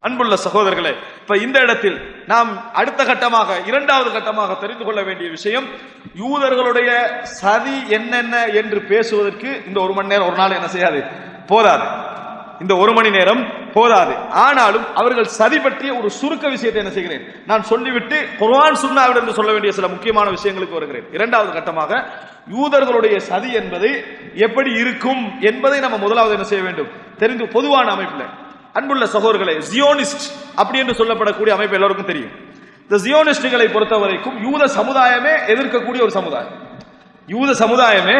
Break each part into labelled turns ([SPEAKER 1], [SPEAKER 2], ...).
[SPEAKER 1] அன்புள்ள சகோதரர்களே இப்ப இந்த இடத்தில் நாம் அடுத்த கட்டமாக இரண்டாவது கட்டமாக தெரிந்து கொள்ள வேண்டிய விஷயம் யூதர்களுடைய சதி என்னென்ன என்று பேசுவதற்கு இந்த ஒரு மணி நேரம் ஒரு நாள் என்ன செய்யாது? போதாது. இந்த ஒரு மணி நேரம் போதாது. ஆனாலும் அவர்கள் சதி பற்றிய ஒரு சுருக்க விஷயத்தை என்ன செய்கிறேன்? நான் சொல்லிவிட்டு குர்ஆன் என்று சொல்ல வேண்டிய சில முக்கியமான விஷயங்களுக்கு வருகிறேன். இரண்டாவது கட்டமாக யூதர்களுடைய சதி என்பது எப்படி இருக்கும் என்பதை நம்ம முதலாவது என்ன செய்ய வேண்டும்? தெரிந்து பொதுவான அமைப்பில். அன்புள்ள சகோதரர்களே ஜியோனிஸ்ட் அப்படி என்று சொல்லப்படக்கூடிய அமைப்பு எல்லாருக்கும் தெரியும். இந்த ஜியோனிஸ்டுகளை பொறுத்த வரைக்கும் யூத சமுதாயமே எதிர்க்கக்கூடிய ஒரு சமுதாயம். யூத சமுதாயமே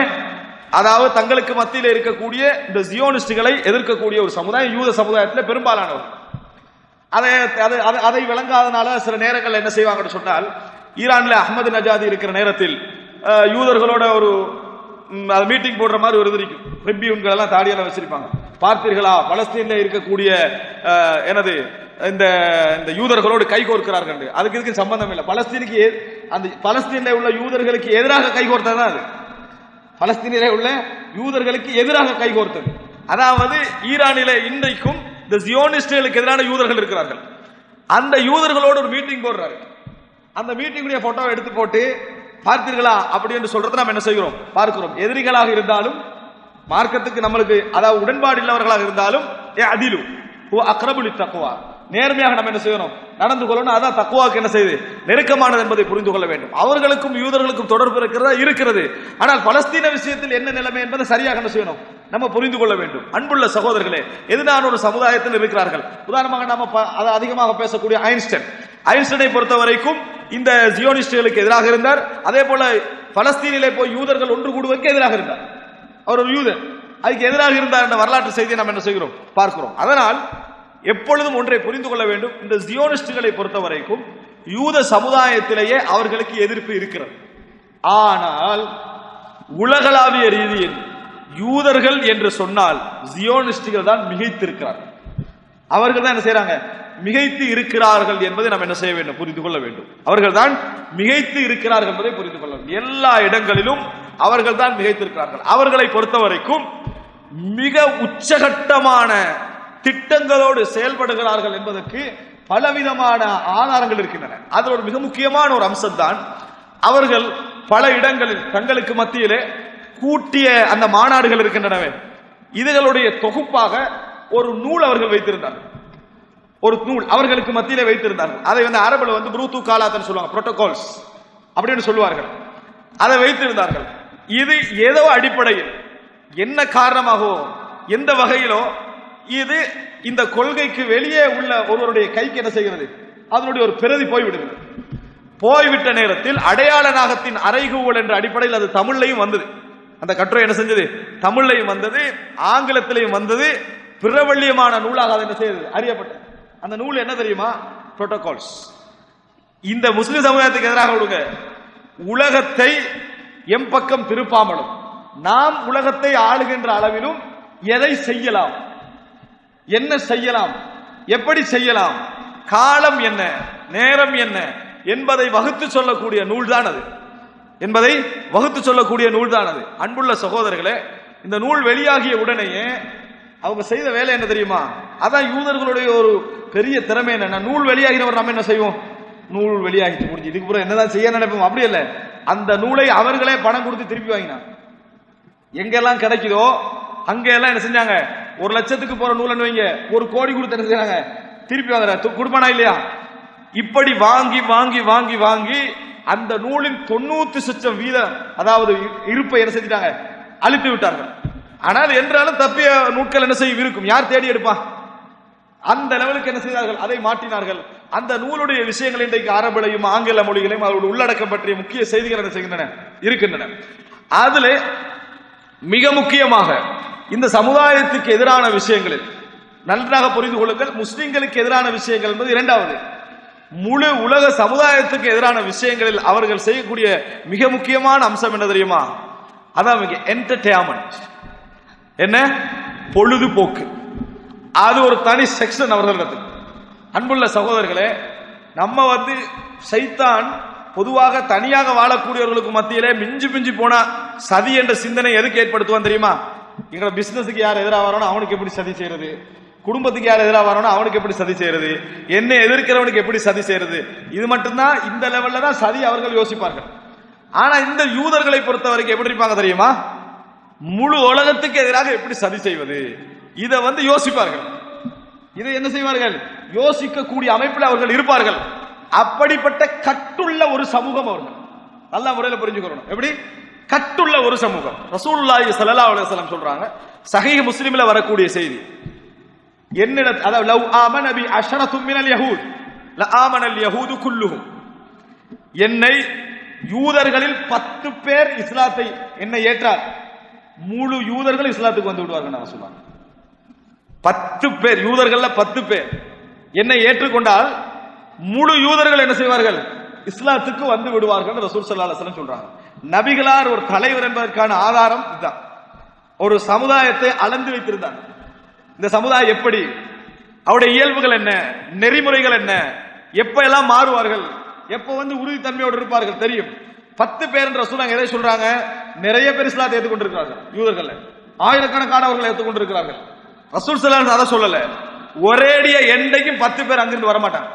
[SPEAKER 1] அதாவது தங்களுக்கு மத்தியில் இருக்கக்கூடிய இந்த ஜியோனிஸ்டுகளை எதிர்க்கக்கூடிய ஒரு சமுதாயம் யூத சமுதாயத்தில் பெரும்பாலானவர். அதை அதை அதை- அதை விளங்காதனால சில நேரங்கள் என்ன செய்வாங்கன்னு சொன்னால் ஈரானில் அஹ்மது நஜாதி இருக்கிற நேரத்தில் யூதர்களோட ஒரு அது மீட்டிங் போடுற மாதிரி ஒரு இது இருக்கும். ரிப்பியூன்கள் எல்லாம் தாடியெல்லாம் வச்சிருப்பாங்க. பார்த்தீர்களா பலஸ்தீனில் இருக்கக்கூடிய எனது இந்த இந்த யூதர்களோடு கை கோர்க்கிறார்கள் அதுக்கு இதுக்கு சம்பந்தம் இல்லை. பலஸ்தீனுக்கு அந்த பலஸ்தீனில் உள்ள யூதர்களுக்கு எதிராக கை கோர்த்தது தான் அது. பலஸ்தீனிலே உள்ள யூதர்களுக்கு எதிராக கைகோர்த்தது அதாவது ஈரானிலே இன்றைக்கும் இந்த ஜியோனிஸ்டுகளுக்கு எதிரான யூதர்கள் இருக்கிறார்கள். அந்த யூதர்களோடு ஒரு மீட்டிங் போடுறாரு. அந்த மீட்டிங்குடைய போட்டோவை எடுத்து போட்டு பார்த்தீர்களா? அப்படி என்று சொல்றது நாம் என்ன செய்கிறோம்? பார்க்கிறோம். எதிரிகளாக இருந்தாலும் மார்க்கத்துக்கு நம்மளுக்கு அதாவது உடன்பாடு இல்லவர்களாக இருந்தாலும் ஏ அதிலு ஓ அக்ரபுலி தக்குவா நேர்மையாக நம்ம என்ன செய்யணும்? நடந்து கொள்ளணும். அதான் தக்குவாக்கு என்ன செய்யுது நெருக்கமானது என்பதை புரிந்து கொள்ள வேண்டும். அவர்களுக்கும் யூதர்களுக்கும் தொடர்பு இருக்கிறதா? இருக்கிறது. ஆனால் பலஸ்தீன விஷயத்தில் என்ன நிலைமை என்பதை சரியாக என்ன செய்யணும்? நம்ம புரிந்து கொள்ள வேண்டும். அன்புள்ள சகோதரர்களே எதிரான ஒரு சமுதாயத்தில் இருக்கிறார்கள். உதாரணமாக நாம ப- அதை அதிகமாக பேசக்கூடிய ஐன்ஸ்டைன். ஐன்ஸ்டைனை பொறுத்த வரைக்கும் இந்த ஜியோனிஸ்டுகளுக்கு எதிராக இருந்தார். அதே போல பலஸ்தீனிலே போய் யூதர்கள் ஒன்று கூடுவதற்கு எதிராக இருந்தார். அவர் ஒரு யூதர் அதுக்கு எதிராக இருந்தார் என்ற வரலாற்று செய்தியை நாம் என்ன செய்கிறோம்? பார்க்கிறோம். அதனால் எப்பொழுதும் ஒன்றை புரிந்து கொள்ள வேண்டும். இந்த ஜியோனிஸ்டுகளை பொறுத்த வரைக்கும் யூத சமுதாயத்திலேயே அவர்களுக்கு எதிர்ப்பு இருக்கிறது. ஆனால் உலகளாவிய ரீதியில் யூதர்கள் என்று சொன்னால் ஜியோனிஸ்டுகள் தான் மிகைத்திருக்கிறார் அவர்கள் தான் என்ன செய்யறாங்க மிகைத்து இருக்கிறார்கள் என்பதை நாம் என்ன செய்ய வேண்டும்? புரிந்து கொள்ள வேண்டும். அவர்கள் தான் மிகைத்து இருக்கிறார்கள் என்பதை புரிந்து கொள்ள வேண்டும். எல்லா இடங்களிலும் அவர்கள் தான் மிகைத்திருக்கிறார்கள். அவர்களை பொறுத்த வரைக்கும் மிக உச்சகட்டமான திட்டங்களோடு செயல்படுகிறார்கள் என்பதற்கு பலவிதமான ஆதாரங்கள் இருக்கின்றன. அதில் ஒரு மிக முக்கியமான ஒரு அம்சம் தான் அவர்கள் பல இடங்களில் தங்களுக்கு மத்தியிலே கூட்டிய அந்த மாநாடுகள் இருக்கின்றனவே. இதுகளுடைய தொகுப்பாக ஒரு நூல் அவர்கள் வைத்திருந்தார்கள். ஒரு நூல் அவர்களுக்கு மத்தியிலே வைத்திருந்தார்கள். அதை வந்து அரபுல வந்து புரூத்து காலாத்தன் சொல்லுவாங்க புரோட்டோகால்ஸ் அப்படின்னு சொல்லுவார்கள். அதை வைத்திருந்தார்கள். இது ஏதோ அடிப்படையில் என்ன காரணமாகவோ எந்த வகையிலோ இது இந்த கொள்கைக்கு வெளியே உள்ள ஒருவருடைய கைக்கு என்ன செய்கிறது? அதனுடைய ஒரு பிரதி போய்விடுகிறது. போய்விட்ட நேரத்தில் அடையாள நாகத்தின் அறைகூவல் என்ற அடிப்படையில் அது தமிழ்லையும் வந்தது. அந்த கட்டுரை என்ன செஞ்சது? தமிழ்லையும் வந்தது ஆங்கிலத்திலையும் வந்தது பிரபல்யமான நூலாக அதை என்ன செய்தது? அறியப்பட்டது. அந்த நூல் என்ன தெரியுமா? புரோட்டோகால்ஸ் இந்த முஸ்லிம் சமுதாயத்துக்கு எதிராக விடுங்க. உலகத்தை எம் பக்கம் திருப்பாமலும் நாம் உலகத்தை ஆளுகின்ற அளவிலும் எதை செய்யலாம்? என்ன செய்யலாம்? எப்படி செய்யலாம்? காலம் என்ன? நேரம் என்ன? என்பதை வகுத்து சொல்லக்கூடிய நூல்தான் அது என்பதை வகுத்து சொல்லக்கூடிய நூல்தான் அது அன்புள்ள சகோதரர்களே இந்த நூல் வெளியாகிய உடனேயே அவங்க செய்த வேலை என்ன தெரியுமா? அதான் யூதர்களுடைய ஒரு பெரிய திறமை என்ன? நூல் வெளியாகினவர் நம்ம என்ன செய்வோம்? நூல் வெளியாகிட்டு முடிஞ்சு. இதுக்கு பிறகு என்னதான் செய்ய நினைப்போம்? அப்படி இல்லை. அந்த நூலை அவர்களே பணம் கொடுத்து திருப்பி வாங்கினாங்க எங்கெல்லாம் கிடைக்குதோ அங்க எல்லாம் என்ன செஞ்சாங்க? ஒரு லட்சத்துக்கு போற நூலன்னு வைங்க. ஒரு கோடி கொடுத்து என்ன திருப்பி வாங்குற கொடுப்பானா இல்லையா? இப்படி வாங்கி வாங்கி வாங்கி வாங்கி அந்த நூலின் தொண்ணூத்தி சுச்சம் வீதம் அதாவது இருப்பை என்ன செஞ்சிட்டாங்க? அழித்து விட்டார்கள். ஆனால் என்றாலும் தப்பிய நூட்கள் என்ன செய்யும்? இருக்கும். யார் தேடி எடுப்பா? அந்த லெவலுக்கு என்ன செய்தார்கள்? அதை மாற்றினார்கள். அந்த நூலுடைய விஷயங்கள் இன்றைக்கு அரபிலையும் ஆங்கில மொழிகளையும் அவருடைய உள்ளடக்கம் பற்றிய முக்கிய செய்திகள் என்ன செய்கின்றன? இருக்கின்றன. அதில் மிக முக்கியமாக இந்த சமுதாயத்துக்கு எதிரான விஷயங்களில் நன்றாக புரிந்து கொள்ளுங்கள். முஸ்லிம்களுக்கு எதிரான விஷயங்கள் என்பது இரண்டாவது. முழு உலக சமுதாயத்துக்கு எதிரான விஷயங்களில் அவர்கள் செய்யக்கூடிய மிக முக்கியமான அம்சம் என்ன தெரியுமா? அதான் என்டர்டெயின்மெண்ட் என்ன? பொழுதுபோக்கு. அது ஒரு தனி செக்ஷன் அவர்களிடத்தில் அன்புள்ள சகோதரர்களே நம்ம வந்து சைத்தான் பொதுவாக தனியாக வாழக்கூடியவர்களுக்கு மத்தியிலே மிஞ்சி மிஞ்சி போனா சதி என்ற சிந்தனை எதுக்கு ஏற்படுத்துவான் தெரியுமா? எங்களோட பிசினஸுக்கு யார் எதிராக வரணும் அவனுக்கு எப்படி சதி செய்யறது? குடும்பத்துக்கு யார் எதிராக வரணும் அவனுக்கு எப்படி சதி செய்யறது? என்ன எதிர்க்கிறவனுக்கு எப்படி சதி செய்யறது? இது மட்டும்தான் இந்த லெவல்ல தான் சதி அவர்கள் யோசிப்பார்கள். ஆனா இந்த யூதர்களை பொறுத்த வரைக்கும் எப்படி இருப்பாங்க தெரியுமா? முழு உலகத்துக்கு எதிராக எப்படி சதி செய்வது? இதை வந்து யோசிப்பார்கள். இதை என்ன செய்வார்கள்? யோசிக்கக்கூடிய அமைப்பில் அவர்கள் இருப்பார்கள். அப்படிப்பட்ட கட்டுள்ள ஒரு சமூகம் அவர்கள். நல்ல முறையில் புரிஞ்சுக்கணும். எப்படி? கட்டுள்ள ஒரு சமூகம். ரசூலுல்லாஹி சல்லா அலுவலம் சொல்றாங்க சஹீஹ் முஸ்லிம்ல வரக்கூடிய செய்தி. என்னிட அதாவது லவ் ஆமன் அபி அஷரத்து மினல் யஹூத் ல ஆமனல் யஹூது குல்லுகும் என்னை யூதர்களில் பத்து பேர் இஸ்லாத்தை என்னை ஏற்றார். முழு யூதர்கள் இஸ்லாத்துக்கு வந்து விடுவார்கள் நான் சொல்லுவாங்க பத்து பேர் யூதர்கள்ல பத்து பேர். என்னை ஏற்றுக்கொண்டால் முழு யூதர்கள் என்ன செய்வார்கள்? இஸ்லாத்துக்கு வந்து விடுவார்கள் ரசூல் சல்லா அலுவலம் சொல்றாங்க. நபிகளார் ஒரு தலைவர் என்பதற்கான ஆதாரம் இதுதான். ஒரு சமுதாயத்தை அளந்து வைத்திருந்தாங்க. இந்த சமுதாயம் எப்படி? அவருடைய இயல்புகள் என்ன? நெறிமுறைகள் என்ன? எப்ப எல்லாம் மாறுவார்கள்? எப்ப வந்து உறுதித்தன்மையோடு இருப்பார்கள்? தெரியும். பத்து பேர் என்ற சொல்றாங்க எதை சொல்றாங்க? நிறைய பேர் இஸ்லாத்தை ஏற்றுக்கொண்டிருக்கிறார்கள். யூதர்கள். ஆயிரக்கணக்கானவர்கள் ஏற்றுக்கொண்டிருக்கிறார்கள். ரசூல் சலான் அதை சொல்லல. ஒரேடிய எண்டைக்கும் பத்து பேர் அங்கிருந்து வரமாட்டாங்க.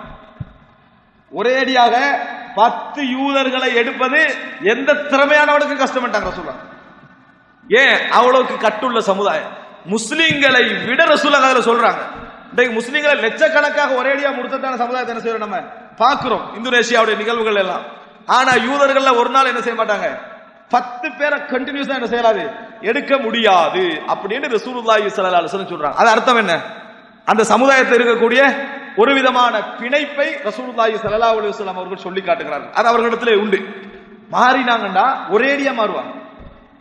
[SPEAKER 1] ஒரேடியாக பத்து யூதர்களை எடுப்பது எந்த திறமையானவனுக்கும் கஷ்டப்பட்டாங்க ரசூலா? ஏன்? அவ்வளவுக்கு கட்டுள்ள சமுதாயம். முஸ்லீம்களை விட ரசூலா அதில் சொல்றாங்க. இன்றைக்கு முஸ்லீம்களை லட்சக்கணக்காக அடியாக முடித்ததான சமுதாயத்தை என்ன செய்யறோம் நம்ம? பார்க்கிறோம். இந்தோனேஷியாவுடைய நிகழ்வுகள் எல்லாம். ஆனா யூதர்கள்ல ஒரு நாள் என்ன செய்ய மாட்டாங்க? பத்து பேரை கண்டினியூஸா என்ன செய்யலாது எடுக்க முடியாது. அப்படின்னு ரசூலுல்லாஹி ஸல்லல்லாஹு அலைஹி சொல்றாங்க. அது அர்த்தம் என்ன? அந்த சமுதாயத்தில் இருக்கக்கூடிய ஒரு விதமான பிணைப்பை ரசூலுல்லாஹி ஸல்லல்லாஹு அலைஹி வஸல்லம் அவர்கள் சொல்லி காட்டுகிறார்கள். அது அவர்களிடத்திலே உண்டு. மாறினாங்கன்னா ஒரேடியா மாறுவாங்க.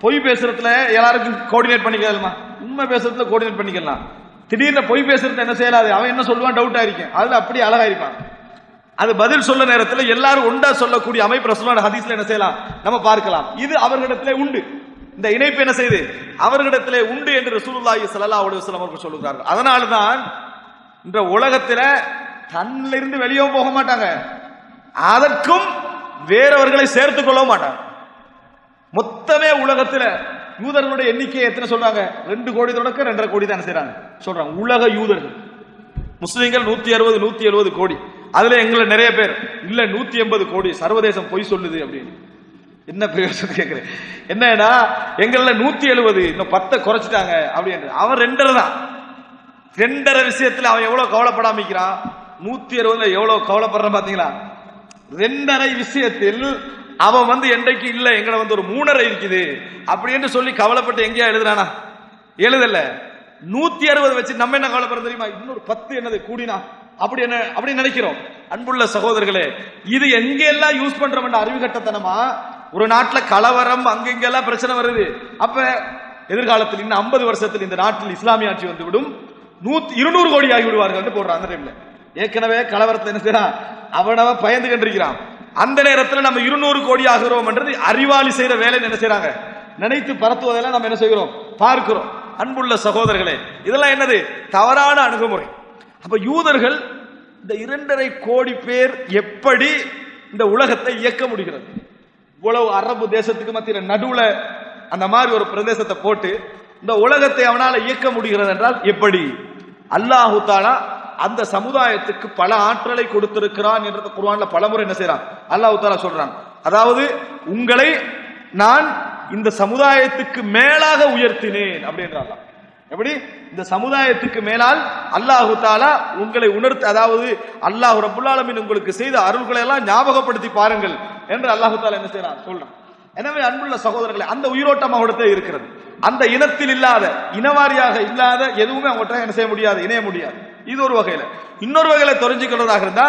[SPEAKER 1] பொய் பேசுறதுல எல்லாருக்கும் கோஆர்டினேட் பண்ணிக்கலாமா? உண்மை பேசுறதுல கோஆர்டினேட் பண்ணிக்கலாம். திடீர்னு பொய் பேசுறது என்ன செய்யலாது? அவன் என்ன சொல்லுவான்? டவுட் இருக்கும் அதுல அப்படி அழகா இருப்பான். அது பதில் சொல்ல நேரத்தில் எல்லாரும் ஒன்றா சொல்லக்கூடிய அமைப்பு ரசூலுல்லாஹி ஹதீஸ்ல என்ன செய்யலாம்? நம்ம பார்க்கலாம். இது அவர்களிடத்திலே உண்டு. இந்த இணைப்பு என்ன செய்து அவர்களிடத்திலே உண்டு என்று ரசூலுல்லாஹி ஸல்லல்லாஹு அலைஹி வஸல்லம் அவர்கள் சொல்லுகிறார்கள். அதனால தான் இந்த உலகத்தில் தன்னிலிருந்து வெளியே போக மாட்டாங்க. அதற்கும் வேறவர்களை சேர்த்துக் கொள்ள மாட்டாங்க. மொத்தமே உலகத்தில் யூதர்களுடைய எண்ணிக்கை எத்தனை சொல்றாங்க? ரெண்டு கோடி தொடக்க ரெண்டரை கோடி தான் செய்யறாங்க சொல்றாங்க. உலக யூதர்கள். முஸ்லீம்கள் நூத்தி அறுபது நூத்தி எழுபது கோடி. அதுல எங்களை நிறைய பேர். இல்ல நூத்தி எண்பது கோடி. சர்வதேசம் பொய் சொல்லுது அப்படின்னு. என்ன பிரயோசனம் கேட்கிறேன் என்னன்னா எங்கள நூத்தி எழுபது இன்னும் பத்தை குறைச்சிட்டாங்க அப்படின்னு. அவன் ரெண்டரை தான். ரெண்டரை விஷயத்துல அவன் எவ்வளவு கவலைப்படாம இருக்கிறான்? நூத்தி அறுபதுல எவ்வளவு கவலைப்படுறான் பாத்தீங்களா? ரெண்டரை விஷயத்தில் அவன் வந்து என்றைக்கு இல்ல எங்களை வந்து ஒரு மூணரை இருக்குது. அப்படின்னு சொல்லி கவலைப்பட்டு எங்கேயா எழுதுறானா? எழுதல. நூத்தி அறுபது வச்சு நம்ம என்ன கவலைப்படுறது தெரியுமா? இன்னொரு பத்து என்னது கூடினா? அப்படி என்ன அப்படி நினைக்கிறோம். அன்புள்ள சகோதரர்களே இது எங்கெல்லாம் யூஸ் பண்றோம் அறிவு கட்டத்தனமா? ஒரு நாட்டில் கலவரம் அங்கெங்கெல்லாம் பிரச்சனை வருது. அப்ப எதிர்காலத்தில் இன்னும் ஐம்பது வருஷத்தில் இந்த நாட்டில் இஸ்லாமிய ஆட்சி வந்துவிடும். நூத்தி இருநூறு கோடி ஆகி விடுவார்கள் போடுறான் அந்த டைம்ல ஏற்கனவே கலவரத்தை என்ன செய்யறான்? அவனவ பயந்து கண்டிருக்கிறான். அந்த நேரத்தில் நம்ம இருநூறு கோடி ஆகிறோம் என்றது அறிவாளி செய்யற வேலை என்ன செய்யறாங்க நினைத்து பரத்துவதெல்லாம் நம்ம என்ன செய்கிறோம்? பார்க்கிறோம். அன்புள்ள சகோதரர்களே இதெல்லாம் என்னது? தவறான அணுகுமுறை. அப்ப யூதர்கள் இந்த இரண்டரை கோடி பேர் எப்படி இந்த உலகத்தை இயக்க முடிகிறது? இவ்வளவு அரபு தேசத்துக்கு மத்தியில் நடுவுல அந்த மாதிரி ஒரு பிரதேசத்தை போட்டு இந்த உலகத்தை அவனால் இயக்க முடிகிறது என்றால் எப்படி? அல்லாஹு தாலா அந்த சமுதாயத்துக்கு பல ஆற்றலை கொடுத்திருக்கிறான் என்ற குர்ஆன்ல பலமுறை என்ன செய்யறான் அல்லாஹ் தாலா சொல்றான். அதாவது உங்களை நான் இந்த சமுதாயத்துக்கு மேலாக உயர்த்தினேன் அப்படின்றாங்க எப்படி? இந்த சமுதாயத்துக்கு மேலால் அல்லாஹு தாலா உங்களை உணர்த்து அதாவது அல்லாஹு ரபுல்லாலமின் உங்களுக்கு செய்த அருள்களை எல்லாம் ஞாபகப்படுத்தி பாருங்கள் என்று அல்லாஹு தாலா என்ன செய்யறான் சொல்றான். எனவே அன்புள்ள சகோதரர்களை அந்த உயிரோட்டம் அவங்கள்ட்ட இருக்கிறது. அந்த இனத்தில் இல்லாத இனவாரியாக இல்லாத எதுவுமே அவங்கள்ட்ட என்ன செய்ய முடியாது இணைய முடியாது. இது ஒரு வகையில. இன்னொரு வகையில தெரிஞ்சுக்கிறதாக இருந்தா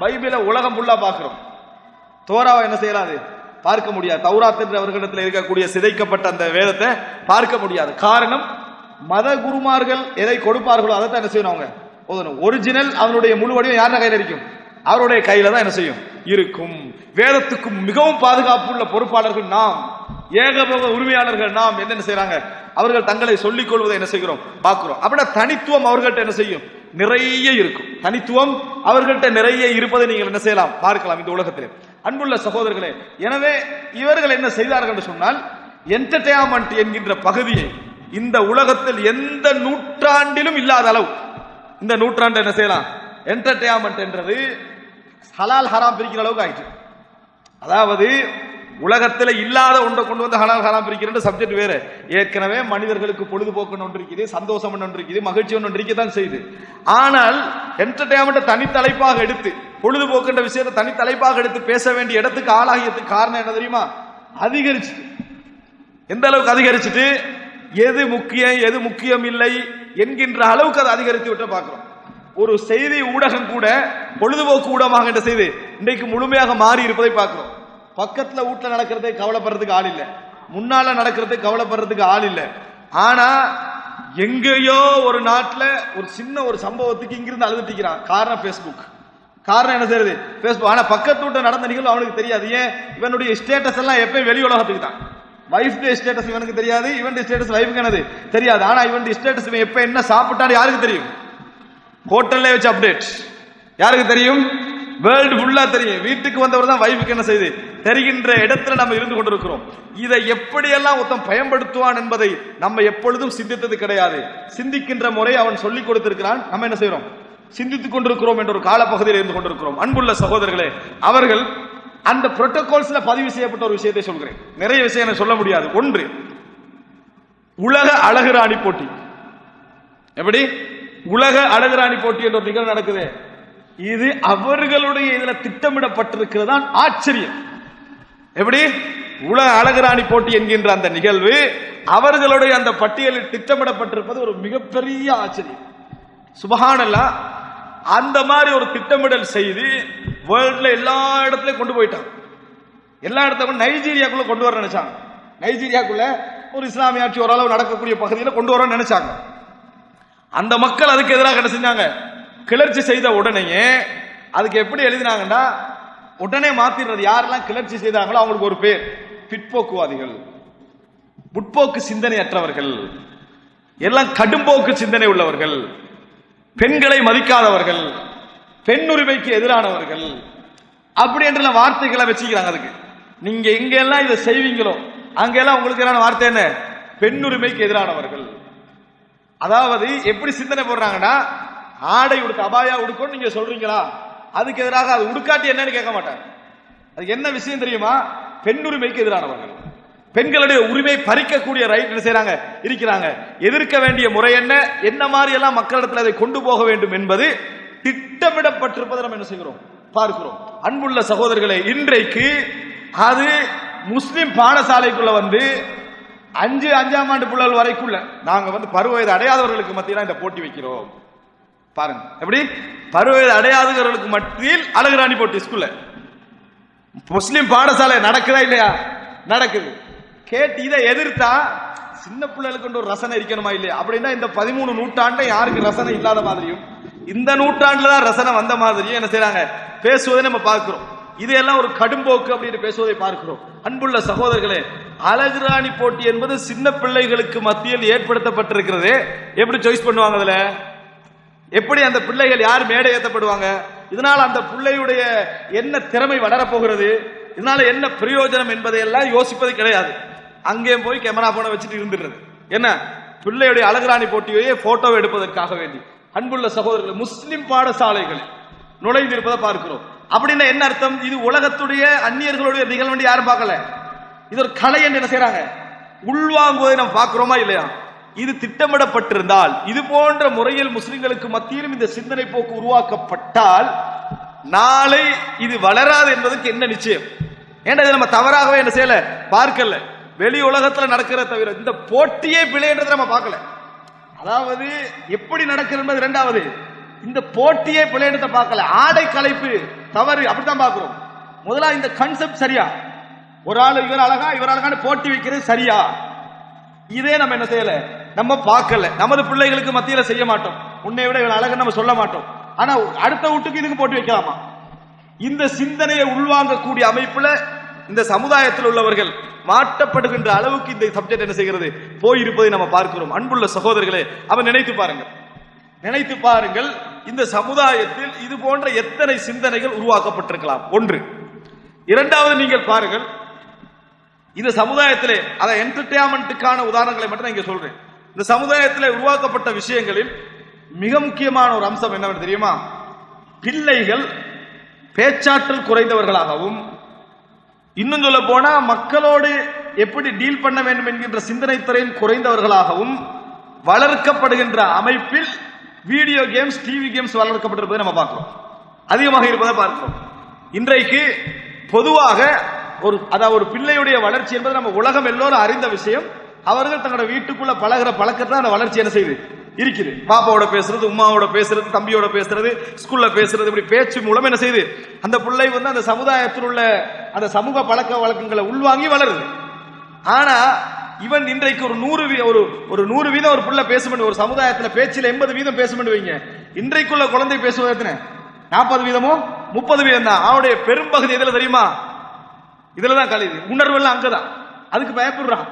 [SPEAKER 1] பைபிளை உலகம் ஃபுல்லா பாக்குறோம் தோராவை என்ன செய்யலாது பார்க்க முடியாது. தௌராத் என்ற அவர்களிடத்தில் இருக்கக்கூடிய சிதைக்கப்பட்ட அந்த வேதத்தை பார்க்க முடியாது. காரணம் மத குருமார்கள் எதை கொடுப்பார்களோ அதை தான் என்ன செய்யணும் அவங்க? ஓதணும். ஒரிஜினல் அவனுடைய முழு வடிவம் யாருடைய கையில் இருக்கும்? அவருடைய கையில தான் என்ன செய்யும்? இருக்கும். வேதத்துக்கும் மிகவும் பாதுகாப்புள்ள பொறுப்பாளர்கள் நாம். ஏகபோக உரிமையாளர்கள் நாம். என்னென்ன செய்யறாங்க அவர்கள் தங்களை சொல்லிக் கொள்வதை என்ன செய்கிறோம்? பார்க்கிறோம். அப்படின்னா தனித்துவம் அவர்கள்ட்ட என்ன செய்யும்? நிறைய இருக்கும். தனித்துவம் அவர்கள்ட்ட நிறைய இருப்பதை நீங்கள் என்ன செய்யலாம்? பார்க்கலாம் இந்த உலகத்திலே. அன்புள்ள சகோதரர்களே எனவே இவர்கள் என்ன செய்தார்கள் என்று சொன்னால் என்டர்டைன்மெண்ட் என்கின்ற பகுதியை இந்த உலகத்தில் எந்த நூற்றாண்டிலும் இல்லாத அளவு இந்த நூற்றாண்டு என்ன செய்யலாம்? என்டர்டைன்மெண்ட் என்றது ஹலால் ஹராம் பிரிக்கிற அளவுக்கு ஆயிடுச்சு அதாவது உலகத்தில் இல்லாத ஒன்றை கொண்டு வந்து ஹலால் ஹராம் பிரிக்கிற சப்ஜெக்ட் வேறு. ஏற்கனவே மனிதர்களுக்கு பொழுதுபோக்குன்னு ஒன்று இருக்குது சந்தோஷம் ஒன்று இருக்குது மகிழ்ச்சி ஒன்று இருக்கத்தான் செய்யுது. ஆனால் என்டர்டைன்மெண்ட் தனித்தலைப்பாக எடுத்து பொழுதுபோக்குன்ற விஷயத்தை தனித்தலைப்பாக எடுத்து பேச வேண்டிய இடத்துக்கு ஆளாகியதுக்கு காரணம் என்ன தெரியுமா? அதிகரிச்சு எந்த அளவுக்கு அதிகரிச்சுட்டு எது முக்கியம் எது முக்கியம் இல்லை என்கின்ற அளவுக்கு அதை அதிகரித்து விட்டு பார்க்குறோம். ஒரு செய்தி ஊடகம் கூட பொழுதுபோக்கு ஊடகமாக என்ற செய்தி இன்றைக்கு முழுமையாக மாறி இருப்பதை பார்க்கிறோம். பக்கத்துல வீட்டில் நடக்கிறதை கவலைப்படுறதுக்கு ஆள் இல்லை. முன்னால நடக்கிறது கவலைப்படுறதுக்கு ஆள் இல்லை. ஆனா எங்கேயோ ஒரு நாட்டில் ஒரு சின்ன ஒரு சம்பவத்துக்கு இங்கிருந்து அழுதுட்டிக்கிறான். காரணம் ஃபேஸ்புக் காரணம் என்ன செய்யுது ஃபேஸ்புக் ஆனா பக்கத்து வீட்டில் நடந்த நிகழ்வு அவனுக்கு தெரியாது. ஏன்? இவனுடைய ஸ்டேட்டஸ் எல்லாம் எப்பயும் வெளி உலகத்துக்கு தான். வைஃப் ஸ்டேட்டஸ் இவனுக்கு தெரியாது. இவன் ஸ்டேட்டஸ் வைஃபுக்கு என்னது? தெரியாது. ஆனா இவன் ஸ்டேட்டஸ் இவன் எப்ப என்ன சாப்பிட்டான்னு யாருக்கு தெரியும்? ஹோட்டல்ல வச்சு அப்டேட் யாருக்கு தெரியும்? வேர்ல்டு ஃபுல்லா தெரியும். வீட்டுக்கு வந்தவர் தான் வைஃபுக்கு என்ன செய்து? தெரிகின்ற இடத்துல நம்ம இருந்து கொண்டிருக்கிறோம். இதை எப்படியெல்லாம் ஒருத்தன் பயன்படுத்துவான் என்பதை நம்ம எப்பொழுதும் சிந்தித்தது கிடையாது. சிந்திக்கின்ற முறை அவன் சொல்லிக் கொடுத்திருக்கிறான். நம்ம என்ன செய்யறோம் சிந்தித்துக் கொண்டிருக்கிறோம் என்ற ஒரு காலப்பகுதியில் இருந்து கொண்டிருக்கிறோம். அன்புள்ள சகோதரர்களே அவர்கள் அந்த புரோட்டோகால்ஸ்ல பதிவு செய்யப்பட்ட ஒரு விஷயத்தை சொல்கிறேன். நிறைய விஷயம் எனக்கு சொல்ல முடியாது. ஒன்று உலக அழகு ராணி போட்டி. எப்படி? உலக அழகுராணி போட்டி என்ற ஒரு நிகழ்வு நடக்குது. இது அவர்களுடைய இதுல திட்டமிடப்பட்டிருக்கிறதான் ஆச்சரியம். எப்படி? உலக அழகுராணி போட்டி என்கின்ற அந்த நிகழ்வு அவர்களுடைய அந்த பட்டியலில் திட்டமிடப்பட்டிருப்பது ஒரு மிகப்பெரிய ஆச்சரியம். சுபஹானல்லா அந்த மாதிரி ஒரு திட்டமிடல் செய்து வேர்ல்ட்ல எல்லா இடத்துலயும் கொண்டு போயிட்டாங்க. எல்லா இடத்துக்கும் நைஜீரியாக்குள்ள கொண்டு வர நினைச்சாங்க. நைஜீரியாக்குள்ள ஒரு இஸ்லாமிய ஆட்சி ஓரளவு நடக்கக்கூடிய பகுதியில் கொண்டு வர நினைச்சாங்க. அந்த மக்கள் அதுக்கு எதிராக என்ன செஞ்சாங்க? கிளர்ச்சி செய்த உடனேயே அதுக்கு எப்படி எழுதினாங்கன்னா உடனே மாத்திடுறது யாரெல்லாம் கிளர்ச்சி செய்தாங்களோ அவங்களுக்கு ஒரு பேர் பிற்போக்குவாதிகள். முற்போக்கு சிந்தனையற்றவர்கள். எல்லாம் கடும்போக்கு சிந்தனை உள்ளவர்கள். பெண்களை மதிக்காதவர்கள். பெண் உரிமைக்கு எதிரானவர்கள். அப்படி என்ற வார்த்தைகளை வச்சுக்கிறாங்க அதுக்கு. நீங்க எங்கெல்லாம் இதை செய்வீங்களோ? அங்கெல்லாம் உங்களுக்கு எதிரான வார்த்தை என்ன? பெண் உரிமைக்கு எதிரானவர்கள். அதாவது எப்படி சிந்தனை போடுறாங்கன்னா ஆடை உடுக்க அபாயா உடுக்கணும் நீங்க சொல்றீங்களா? அதுக்கு எதிராக அது உடுக்காட்டி என்னன்னு கேட்க மாட்டாங்க அதுக்கு என்ன விஷயம் தெரியுமா? பெண் உரிமைக்கு எதிரானவர்கள். பெண்களுடைய உரிமை பறிக்கக்கூடிய ரைட் என்ன செய்யறாங்க இருக்கிறாங்க. எதிர்க்க வேண்டிய முறை என்ன? என்ன மாதிரி எல்லாம் மக்களிடத்தில் அதை கொண்டு போக வேண்டும் என்பது திட்டமிடப்பட்டிருப்பதை நம்ம என்ன செய்கிறோம்? பார்க்கிறோம். அன்புள்ள சகோதரர்களை இன்றைக்கு அது முஸ்லிம் பாடசாலைக்குள்ள வந்து அஞ்சு அஞ்சாம் ஆண்டு பிள்ளைகள் வரைக்குள்ள நாங்க வந்து பருவ வயது அடையாதவர்களுக்கு மத்தியில இந்த போட்டி வைக்கிறோம். பாருங்க. எப்படி? பருவ வயது அடையாதவர்களுக்கு மத்தியில் அழகுராணி போட்டி ஸ்கூல்ல முஸ்லிம் பாடசாலை நடக்குதா இல்லையா? நடக்குது. கேட்டு இதை எதிர்த்தா சின்ன பிள்ளைகளுக்கு ஒரு ரசனை இருக்கணுமா இல்லையா? அப்படின்னா இந்த பதிமூணு நூற்றாண்டை யாருக்கு ரசனை இல்லாத மாதிரியும் இந்த நூற்றாண்டுல தான் ரசனை வந்த மாதிரியும் என்ன செய்யறாங்க பேசுவதை நம்ம பார்க்கிறோம். இதையெல்லாம் ஒரு கடும்போக்கு அப்படின்னு பேசுவதை பார்க்கிறோம். அன்புள்ள சகோதரர்களே அழகுராணி போட்டி என்பது சின்ன பிள்ளைகளுக்கு மத்தியில் ஏற்படுத்தப்பட்டிருக்கிறது. எப்படி சாய்ஸ் பண்ணுவாங்க அதில்? எப்படி அந்த பிள்ளைகள் யார் மேடை ஏற்றப்படுவாங்க இதனால் அந்த பிள்ளையுடைய என்ன திறமை வளரப்போகிறது? இதனால என்ன பிரயோஜனம் என்பதையெல்லாம் யோசிப்பது கிடையாது. அங்கே போய் கேமரா போனை வச்சுட்டு இருந்துடுறது. என்ன? பிள்ளையுடைய அழகுராணி போட்டியையே போட்டோ எடுப்பதற்காக வேண்டி. அன்புள்ள சகோதரர்கள் முஸ்லிம் பாடசாலைகள் நுழைந்திருப்பதை பார்க்கிறோம். அப்படின்னா என்ன அர்த்தம்? இது உலகத்துடைய அந்நியர்களுடைய நிகழ்வு யாரும் பார்க்கல. இது ஒரு கலை என்று என்ன செய்யறாங்க உள்வாங்குவதை நம்ம பார்க்கிறோமா இல்லையா? இது திட்டமிடப்பட்டிருந்தால் இது போன்ற முறையில் முஸ்லிம்களுக்கு மத்தியிலும் இந்த சிந்தனை போக்கு உருவாக்கப்பட்டால் நாளை இது வளராது என்பதற்கு என்ன நிச்சயம்? ஏன்னா இதை நம்ம தவறாகவே என்ன செய்யல? பார்க்கல. வெளி உலகத்துல நடக்கிற தவிர இந்த போட்டியே பிழைன்றதை நம்ம பார்க்கல. அதாவது எப்படி நடக்கிறது என்பது இரண்டாவது இந்த போட்டியே பிழைன்றதை பார்க்கல. ஆடை கலைப்பு தவறு அப்படித்தான் பார்க்கிறோம். முதலா இந்த கன்செப்ட் சரியா? ஒரு ஆள் இவர் அழகா இவர் அழகான போட்டி வைக்கிறது சரியா? இதே நம்ம என்ன செய்யல? நம்ம பார்க்கல. நமது பிள்ளைகளுக்கு மத்தியில செய்ய மாட்டோம். உன்னை விட இவன் அழகு நம்ம சொல்ல மாட்டோம். ஆனா அடுத்த வீட்டுக்கு இதுக்கு போட்டு வைக்கலாமா? இந்த சிந்தனையை உள்வாங்கக்கூடிய அமைப்புல இந்த சமுதாயத்தில் உள்ளவர்கள் மாட்டப்படுகின்ற அளவுக்கு இந்த சப்ஜெக்ட் என்ன செய்கிறது? போயிருப்பதை நம்ம பார்க்கிறோம். அன்புள்ள சகோதரர்களே அவன் நினைத்து பாருங்கள். நினைத்து பாருங்கள் இந்த சமுதாயத்தில் இது போன்ற எத்தனை சிந்தனைகள் உருவாக்கப்பட்டிருக்கலாம்? ஒன்று. இரண்டாவது நீங்கள் பாருங்கள் இந்த சமுதாயத்திலே அதை என்டர்டைன்மெண்ட்டுக்கான உதாரணங்களை மட்டும் நான் இங்க சொல்றேன். இந்த சமுதாயத்திலே உருவாக்கப்பட்ட விஷயங்களில் மிக முக்கியமான ஒரு அம்சம் என்னவென்று தெரியுமா? பிள்ளைகள் பேச்சாற்றல் குறைந்தவர்களாகவும் இன்னும் சொல்ல போனா மக்களோடு எப்படி டீல் பண்ண வேண்டும் என்கின்ற சிந்தனை திறன் குறைந்தவர்களாகவும் வளர்க்கப்படுகின்ற அமைப்பில் வீடியோ கேம்ஸ் டிவி கேம்ஸ் வளர்க்கப்பட்டிருப்பதை நம்ம பார்க்கிறோம். அதிகமாக இருப்பதை பார்க்கிறோம். இன்றைக்கு பொதுவாக ஒரு அதாவது ஒரு பிள்ளையுடைய வளர்ச்சி என்பது நம்ம உலகம் எல்லோரும் அறிந்த விஷயம். அவர்கள் தங்களோட வீட்டுக்குள்ள பழகுற பழக்கத்தை அந்த வளர்ச்சி என்ன செய்யுது? இருக்குது. பாப்பாவோட பேசுறது உமாவோட பேசுறது தம்பியோட பேசுறது ஸ்கூல்ல பேசுறது இப்படி பேச்சு மூலம் என்ன செய்யுது? அந்த பிள்ளை வந்து அந்த சமுதாயத்தில் உள்ள அந்த சமூக பழக்க வழக்கங்களை உள்வாங்கி வளருது. ஆனா இவன் இன்றைக்கு ஒரு நூறு வீ- ஒரு ஒரு நூறு வீதம் ஒரு பிள்ளை பேசும் ஒரு சமுதாயத்துல பேச்சில் எண்பது வீதம் பேசும் வைங்க. இன்றைக்குள்ள குழந்தை பேசுவது எத்தனை? நாற்பது வீதமோ? முப்பது வீதம் தான் அவனுடைய பெரும்பகுதி எதுல தெரியுமா? இதில் தான் கழியுது உணர்வு எல்லாம் அங்கதான். அதுக்கு பயப்படுறான்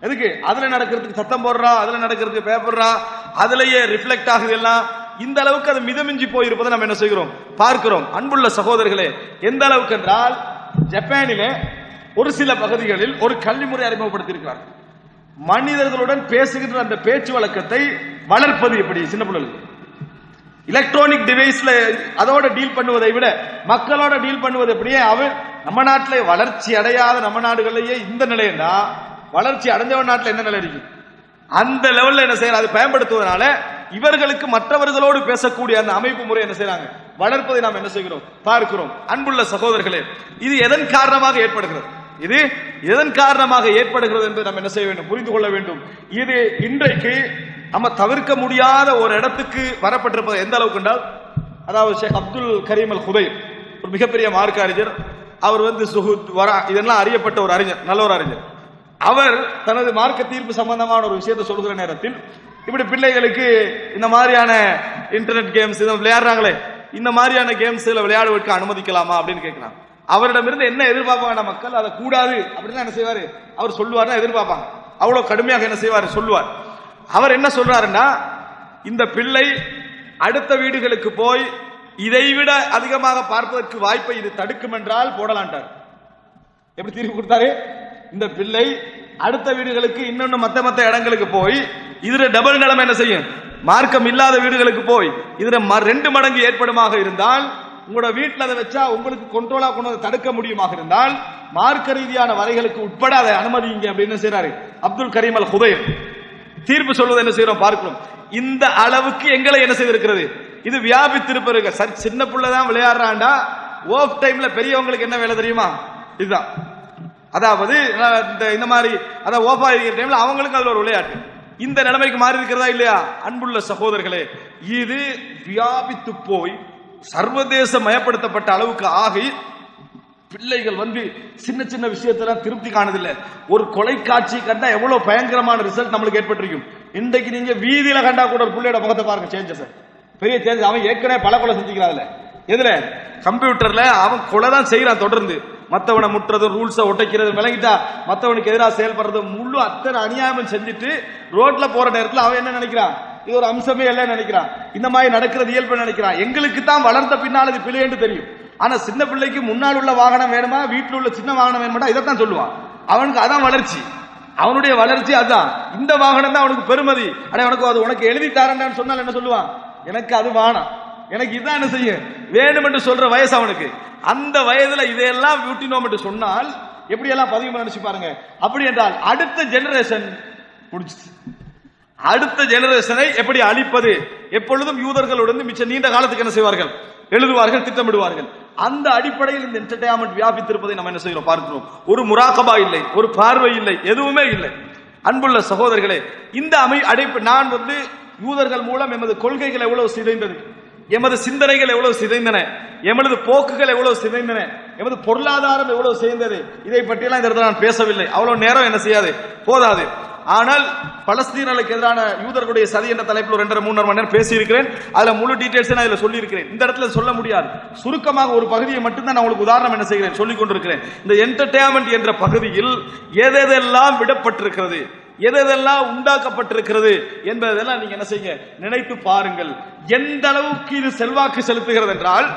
[SPEAKER 1] எதுக்கு? அதுல நடக்கிறதுக்கு சத்தம் போடுறான் அதுல நடக்கிறதுக்கு பயப்படுறான் அதுலயே ரிஃப்ளெக்ட் ஆகுது எல்லாம். இந்த அளவுக்கு அது மிதமிஞ்சி போயிருப்பதை நம்ம என்ன செய்கிறோம்? பார்க்கிறோம். அன்புள்ள சகோதரர்களே எந்த அளவுக்கு என்றால் ஜப்பானிலே ஒரு சில பகுதிகளில் ஒரு கல்வி முறை அறிமுகப்படுத்தியிருக்கிறார். மனிதர்களுடன் பேசுகின்ற அந்த பேச்சு வழக்கத்தை வளர்ப்பது எப்படி சின்ன பிள்ளைகளுக்கு? எலக்ட்ரானிக் டிவைஸ்ல அதோட டீல் பண்ணுவதை விட மக்களோட டீல் பண்ணுவது எப்படியே அவன் நம்ம நாட்டிலே வளர்ச்சி அடையாத நம்ம நாடுகளிலேயே இந்த நிலைன்னா வளர்ச்சி அடைஞ்சவன் நாட்டில் என்ன நிலை இருக்கு? அந்த லெவலில் என்ன செய்யறாங்க? அதை பயன்படுத்துவதனால இவர்களுக்கு மற்றவர்களோடு பேசக்கூடிய அந்த அமைப்பு முறை என்ன செய்யறாங்க? வளர்ப்பதை நாம் என்ன செய்கிறோம்? பார்க்கிறோம். அன்புள்ள சகோதரர்களே இது எதன் காரணமாக ஏற்படுகிறது? இது எதன் காரணமாக ஏற்படுகிறது என்று நாம் என்ன செய்ய வேண்டும்? புரிந்து கொள்ள வேண்டும். இது இன்றைக்கு நம்ம தவிர்க்க முடியாத ஒரு இடத்துக்கு வரப்பட்டிருப்பது எந்த அளவுக்கு என்றால் அதாவது ஷேக் அப்துல் கரீம் அல் ஹுதைர் ஒரு மிகப்பெரிய மார்க்க அறிஞர் அவர் வந்து சுகுத் வரா இதெல்லாம் அறியப்பட்ட ஒரு அறிஞர் நல்ல ஒரு அறிஞர். அவர் தனது மார்க்க தீர்ப்பு சம்பந்தமான ஒரு விஷயத்தை சொல்கிற நேரத்தில் இப்படி பிள்ளைகளுக்கு இந்த மாதிரியான இன்டர்நெட் கேம்ஸ் இதை விளையாடுறாங்களே இந்த மாதிரியான கேம்ஸ்ல விளையாடுவதற்கு அனுமதிக்கலாமா அப்படின்னு கேட்கிறாங்க அவரிடமிருந்து என்ன எதிர்பார்ப்பாங்க மக்கள்? அதை கூடாது அப்படின்னு என்ன செய்வாரு? அவர் சொல்லுவார்னா எதிர்பார்ப்பாங்க. அவ்வளோ கடுமையாக என்ன செய்வார்? சொல்லுவார். அவர் என்ன சொல்றாருன்னா இந்த பிள்ளை அடுத்த வீடுகளுக்கு போய் இதைவிட அதிகமாக பார்ப்பதற்கு வாய்ப்பை இது தடுக்கும் என்றால் போடலான்ட்டார். எப்படி தீர்ப்பு கொடுத்தாரு? இந்த பிள்ளை அடுத்த வீடுகளுக்கு இன்னொன்னு மத்த மத்த இடங்களுக்கு போய் இதுல டபுள் நிலைமை என்ன செய்யும்? மார்க்கம் இல்லாத வீடுகளுக்கு போய் இதுல ம- ரெண்டு மடங்கு ஏற்படுமாக இருந்தால் உங்களோட வீட்டில் அதை வச்சா உங்களுக்கு கொண்டோலா கொண்டு வந்து தடுக்க முடியுமாக இருந்தால் மார்க்க ரீதியான வரைகளுக்கு உட்பட அதை அனுமதிங்க அப்படின்னு செய்யறாரு அப்துல் கரீம் அல் ஹுதயம் தீர்ப்பு சொல்வது என்ன செய்யறோம் பார்க்கிறோம் இந்த அளவுக்கு எங்களை என்ன செய்திருக்கிறது? இது வியாபித்திருப்பது சரி சின்ன பிள்ளைதான் தான் விளையாடுறாண்டா ஓஃப் டைம்ல பெரியவங்களுக்கு என்ன வேலை தெரியுமா? இதுதான். அதாவது இந்த இந்த மாதிரி அதான் ஓஃபா இருக்கிற டைம்ல அவங்களுக்கு அதுல ஒரு விளையாட்டு. இந்த நிலைமைக்கு மாறி இருக்கிறதா இல்லையா? அன்புள்ள சகோதரர்களே இது வியாபித்து போய் சர்வதேச மயப்படுத்தப்பட்ட அளவுக்கு ஆகி பிள்ளைகள் வந்து சின்ன சின்ன விஷயத்தெல்லாம் திருப்தி காணதில்லை. ஒரு கொலை காட்சி கண்டா எவ்வளவு பயங்கரமான ரிசல்ட் நம்மளுக்கு ஏற்பட்டிருக்கும். இன்றைக்கு நீங்க வீதியில கண்டா கூட ஒரு பிள்ளையோட முகத்தை பாருங்க சேஞ்சஸ் பெரிய சேஞ்ச் அவன் ஏற்கனவே பல கொலை செஞ்சுக்கிறான்ல எதுல? கம்ப்யூட்டர்ல அவன் கொலை தான் செய்யறான் தொடர்ந்து. மற்றவனை முட்டுறது ரூல்ஸை உடைக்கிறது விளங்கிட்டா மற்றவனுக்கு எதிராக செயல்படுறது முழு அத்தனை அநியாயம் செஞ்சுட்டு ரோட்ல போற நேரத்தில் அவன் என்ன நினைக்கிறான்? இது ஒரு அம்சமே இல்லைன்னு நினைக்கிறான். இந்த மாதிரி நடக்கிறது இயல்பு நினைக்கிறான். எங்களுக்கு தான் வளர்ந்த பின்னால் இது பிள்ளைன்னு தெரியும். ஆனா சின்ன பிள்ளைக்கு முன்னால் உள்ள வாகனம் வேணுமா? வீட்டில் உள்ள சின்ன வாகனம் வேணுமா இதைத்தான் சொல்லுவான். அவனுக்கு அதான் வளர்ச்சி. அவனுடைய வளர்ச்சி அதுதான் இந்த வாகனம் தான் அவனுக்கு பெருமதி. ஆனா உனக்கு அது உனக்கு எழுதி தரேன்டான்னு சொன்னால் என்ன சொல்லுவான்? எனக்கு அது வானம் எனக்கு இதான் என்ன செய்யும் வேணும் என்று சொல்ற வயசு அவனுக்கு. அந்த வயதுல இதையெல்லாம் விட்டினோம் என்று சொன்னால் எப்படி எல்லாம் பதிவு நினைச்சு பாருங்க. அப்படி என்றால் அடுத்த ஜெனரேஷன் முடிச்சு அடுத்த ஜெனரேஷனை எப்படி அழிப்பது? எப்பொழுதும் யூதர்களுடன் மிச்ச நீண்ட காலத்துக்கு என்ன செய்வார்கள்? எழுதுவார்கள் திட்டமிடுவார்கள். அந்த அடிப்படையில் இந்த என்டர்டைன்மெண்ட் வியாபித்திருப்பதை நம்ம என்ன செய்கிறோம்? பார்க்கிறோம். ஒரு முராக்கபா இல்லை ஒரு பார்வை இல்லை எதுவுமே இல்லை. அன்புள்ள சகோதரர்களே இந்த அமை அடைப்பு நான் வந்து யூதர்கள் மூலம் எமது கொள்கைகள் எவ்வளவு சிதைந்தது? எமது சிந்தனைகள் எவ்வளவு சிதைந்தன? எமது போக்குகள் எவ்வளவு சிதைந்தன? எமது பொருளாதாரம் எவ்வளவு சிதைந்தது? இதை பற்றியெல்லாம் இந்த இடத்துல நான் பேசவில்லை. அவ்வளவு நேரம் என்ன செய்யாது? போதாது. ஆனால் பலஸ்தீனர்களுக்கு எதிரான யூதர்களுடைய சதி என்ற தலைப்பில் ஒரு ரெண்டரை மூணு மணி நேரம் பேசியிருக்கிறேன். அதில் முழு டீட்டெயில்ஸ் நான் இதில் சொல்லியிருக்கிறேன். இந்த இடத்துல சொல்ல முடியாது. சுருக்கமாக ஒரு பகுதியை மட்டும்தான் நான் உங்களுக்கு உதாரணம் என்ன செய்கிறேன் சொல்லிக் கொண்டிருக்கிறேன் இந்த என்டர்டைன்மெண்ட் என்ற பகுதியில் எதெல்லாம் விடப்பட்டிருக்கிறது? எதெல்லாம் உண்டாக்கப்பட்டிருக்கிறது என்பதெல்லாம் நீங்க என்ன செய்யுங்க? நினைத்து பாருங்கள். எந்த அளவுக்கு இது செல்வாக்கு செலுத்துகிறது என்றால்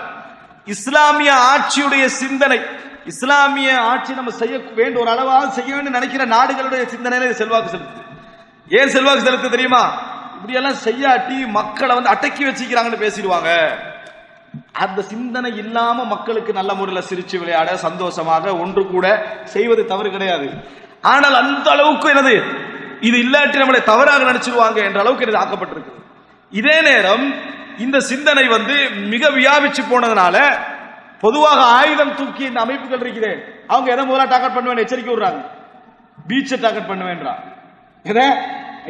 [SPEAKER 1] இஸ்லாமிய ஆட்சியுடைய சிந்தனை இஸ்லாமிய ஆட்சி நம்ம செய்ய வேண்டும் ஒரு அளவாக செய்ய வேண்டும் நினைக்கிற நாடுகளுடைய சிந்தனையில செல்வாக்கு செலுத்துது. ஏன் செல்வாக்கு செலுத்து தெரியுமா? இப்படியெல்லாம் செய்யாட்டி மக்களை வந்து அடக்கி வச்சுக்கிறாங்கன்னு பேசிடுவாங்க. அந்த சிந்தனை இல்லாம மக்களுக்கு நல்ல முறையில் சிரிச்சு விளையாட சந்தோஷமாக ஒன்று கூட செய்வது தவறு கிடையாது. ஆனால் அந்த அளவுக்கு எனது இது இல்லாட்டி நம்மளை தவறாக நினைச்சிருவாங்க என்ற அளவுக்கு எனது ஆக்கப்பட்டிருக்கு. இதே நேரம் இந்த சிந்தனை வந்து மிக வியாபிச்சு போனதுனால பொதுவாக ஆயுதம் தூக்கி இந்த அமைப்புகள் இருக்குது. அவங்க எதை முதல்ல டார்கெட் பண்ணுவேன் எச்சரிக்கை விடுறாங்க. பீச்சை டார்கெட் பண்ணுவேன்றா. எதை?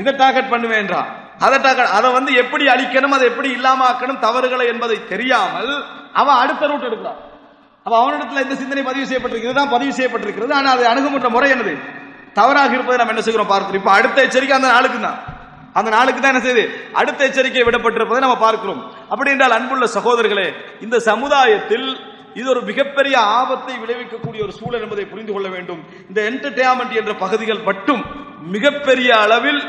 [SPEAKER 1] இதை டார்கெட் பண்ணுவேன்றா. அதை டார்கெட் அதை வந்து எப்படி அழிக்கணும் அதை எப்படி இல்லாம ஆக்கணும் தவறுகளை என்பதை தெரியாமல் அவன் அடுத்த ரூட் எடுக்கிறான். அப்ப அவனிடத்துல இந்த சிந்தனை பதிவு செய்யப்பட்டிருக்கு இதுதான் பதிவு செய்யப்பட்டிருக்கிறது. ஆனால் அது அணுகுமுறை முறை என்னது? தவறாக இருப்பதை நம்ம என்ன செய்கிறோம் பார்க்கிறோம். இப்போ அடுத்த எச்சரிக்கை அந்த நாளுக்கு தான் அந்த நாளுக்கு தான் என்ன செய்யுது அடுத்த எச்சரிக்கை விடப்பட்டிருப்பதை நம்ம பார்க்கிறோம். அப்படி என்றால் அன்புள்ள சகோதரர்களே இந்த சமுதாயத்தில் இது ஒரு மிகப்பெரிய ஆபத்தை விளைவிக்கக்கூடிய ஒரு சூழல் என்பதை புரிந்து கொள்ள வேண்டும். இந்த என்டர்டெயின்மெண்ட் என்ற பகுதிகள் மட்டும் மிகப்பெரிய அளவில்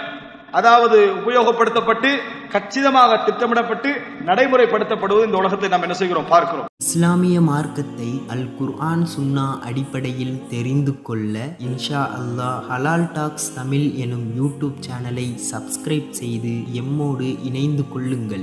[SPEAKER 1] அதாவது உபயோகப்படுத்தப்பட்டு கச்சிதமாக திட்டமிடப்பட்டு நடைமுறைப்படுத்தப்படுவது இந்த உலகத்தை நாம் என்ன செய்கிறோம்? பார்க்கிறோம்.
[SPEAKER 2] இஸ்லாமிய மார்க்கத்தை அல் குர்ஆன் சுன்னா அடிப்படையில் தெரிந்து கொள்ள இன்ஷா அல்லாஹ் ஹலால் டாக்ஸ் தமிழ் எனும் யூடியூப் சேனலை சப்ஸ்கிரைப் செய்து எம்மோடு இணைந்து கொள்ளுங்கள்.